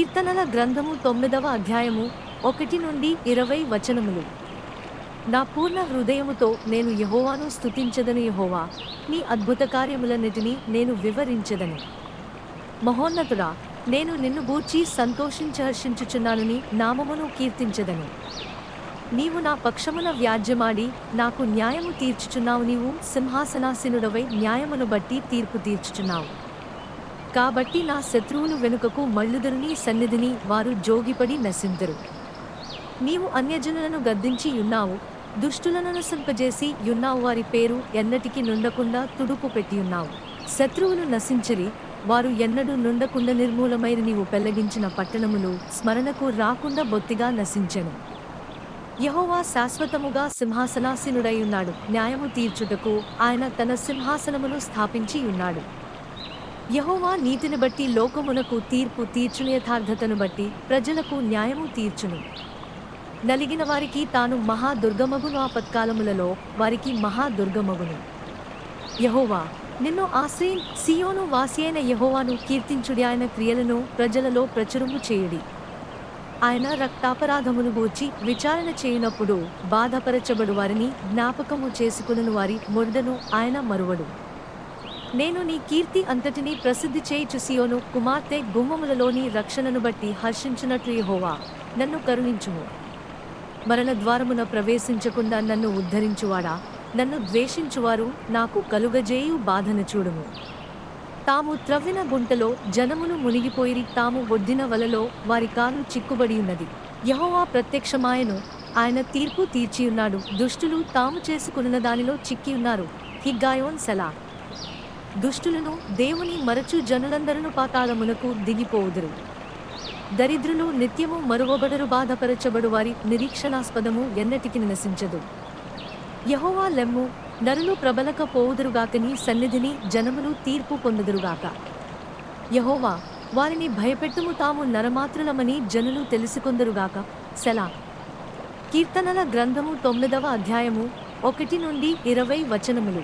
కీర్తనల గ్రంథము తొమ్మిదవ అధ్యాయము ఒకటి నుండి ఇరవై వచనములు. నా పూర్ణ హృదయముతో నేను యహోవాను స్థుతించదను యహోవా. నీ అద్భుత కార్యములన్నిటినీ నేను వివరించదను. మహోన్నతుడా నేను నిన్ను గూర్చి సంతోషించహర్షించుచున్నానని నామమును కీర్తించదను. నీవు నా పక్షమున వ్యాజ్యమాడి నాకు న్యాయము తీర్చుచున్నావు నీవు సింహాసనాసీనుడవై న్యాయమును బట్టి తీర్పు తీర్చుచున్నావు. కాబట్టి నా శత్రువులు వెనుకకు మళ్ళుదరుని సన్నిధిని వారు జోగిపడి నశిందరు నీవు అన్యజనులను గద్దించి ఉన్నావు దుష్టులను నశింపజేసి యున్నావు వారి పేరు ఎన్నటికి నుండకుండా తుడుపు పెట్టియున్నావు శత్రువులు నశించిరి వారు ఎన్నడూ నుండకుండా నిర్మూలమైన నీవు పెళ్ళగించిన పట్టణములు స్మరణకు రాకుండా బొత్తిగా నశించెను. యహోవా శాశ్వతముగా సింహాసనాసీనుడై ఉన్నాడు. న్యాయము తీర్చుటకు ఆయన తన సింహాసనమును స్థాపించి ఉన్నాడు. యహోవా నీతిని బట్టి లోకమునకు తీర్పు తీర్చుని యథార్థతను బట్టి ప్రజలకు న్యాయము తీర్చును. నలిగిన వారికి తాను మహాదుర్గమగును ఆపత్కాలములలో వారికి మహాదుర్గమగును. యహోవా నిన్ను ఆశ్రయి సియోను వాసి అయిన యహోవాను కీర్తించుడి. ఆయన క్రియలను ప్రజలలో ప్రచురము చేయుడి. ఆయన రక్తాపరాధమును గూర్చి విచారణ చేయనప్పుడు బాధపరచబడు వారిని జ్ఞాపకము చేసుకుని వారి మురదను ఆయన మరువడు. నేను నీ కీర్తి అంతటినీ ప్రసిద్ధి చేయుచు సియోను కుమార్తె గుమ్మములలోని రక్షణను బట్టి హర్షించినట్లు యెహోవా నన్ను కరుణించుము. మరణ ద్వారమున ప్రవేశించకుండా నన్ను ఉద్ధరించువాడా? నన్ను ద్వేషించువారు నాకు కలుగజేయు బాధను చూడుము. తాము త్రవ్విన గుంటలో జనమును మునిగిపోయిరి తాము ఒడ్డిన వలలో వారి కాలు చిక్కుబడి ఉన్నది. యహోవా ప్రత్యక్షమాయను ఆయన తీర్పు తీర్చియున్నాడు. దుష్టులు తాము చేసుకున్న దానిలో చిక్కియున్నారు. హిగ్గాయోన్ సెలా. దుష్టులను దేవుని మరచు జనులందరూ పాతాళమునకు దిగిపోవుదురు దరిద్రులు నిత్యము మరువబడరు బాధపరచబడు వారి నిరీక్షణాస్పదము ఎన్నటికి నశించదు యహోవా లెమ్ము నరులు ప్రబలక పోవుదురుగాకని సన్నిధిని జనములు తీర్పు పొందుదురుగాక. యహోవా వారిని భయపెట్టుము తాము నరమాత్రులమని జనులు తెలుసుకొందరుగాక. సెలా. కీర్తనల గ్రంథము తొమ్మిదవ అధ్యాయము ఒకటి నుండి ఇరవై వచనములు.